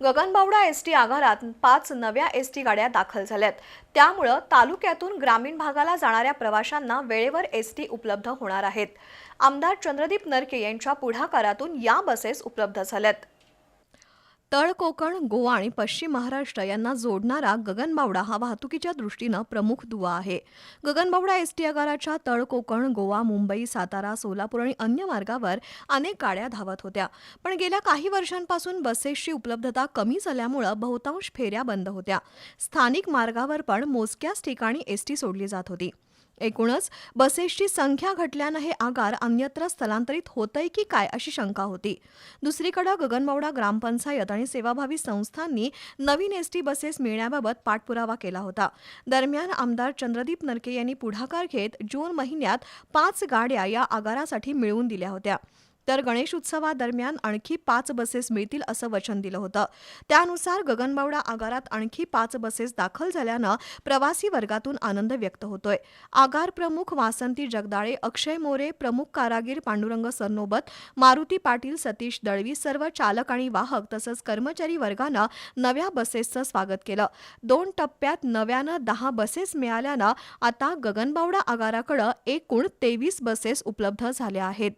Gaganbawada S T आगारात पाच नव्या एस टी गाड्या दाखल झाल्यात. त्यामुळं तालुक्यातून ग्रामीण भागाला जाणाऱ्या प्रवाशांना वेळेवर एस टी उपलब्ध होणार आहेत. आमदार चंद्रदीप नरके यांच्या पुढाकारातून या बसेस उपलब्ध झाल्यात. तळ कोकण गोवा आणि पश्चिम महाराष्ट्र यांना जोडणारा गगनबावडा हा वाहतुकीच्या दृष्टीनं प्रमुख दुवा आहे. गगनबावडा एस टी आगाराच्या तळ कोकण गोवा मुंबई सातारा सोलापूर आणि अन्य मार्गावर अनेक गाड्या धावत होत्या. पण गेल्या काही वर्षांपासून बसेसची उपलब्धता कमी झाल्यामुळं बहुतांश फेऱ्या बंद होत्या. स्थानिक मार्गावर पण मोजक्याच ठिकाणी एस टी सोडली जात होती. एकूणच बसेसची संख्या घटल्यानं हे आगार अन्यत्र स्थलांतरित होतंय की काय अशी शंका होती. दुसरीकडे गगनबावडा ग्रामपंचायत आणि सेवाभावी संस्थांनी नवीन एस टी बसेस मिळण्याबाबत पाठपुरावा केला होता. दरम्यान आमदार चंद्रदीप नरके यांनी पुढाकार घेत जून महिन्यात पाच गाड्या या आगारासाठी मिळवून दिल्या होत्या. तर गणेश उत्सवादरम्यान आणखी पाच बसेस मिळतील असं वचन दिलं होतं. त्यानुसार गगनबावडा आगारात आणखी पाच बसेस दाखल झाल्यानं प्रवासी वर्गातून आनंद व्यक्त होतोय. आगार प्रमुख वासंती जगदाळे अक्षय मोरे प्रमुख कारागीर पांडुरंग सरनोबत मारुती पाटील सतीश दळवी सर्व चालक आणि वाहक तसंच कर्मचारी वर्गानं नव्या बसेसचं स्वागत केलं. दोन टप्प्यात नव्यानं दहा बसेस मिळाल्यानं आता गगनबावडा आगाराकडं एकूण तेवीस बसेस उपलब्ध झाल्या आहेत.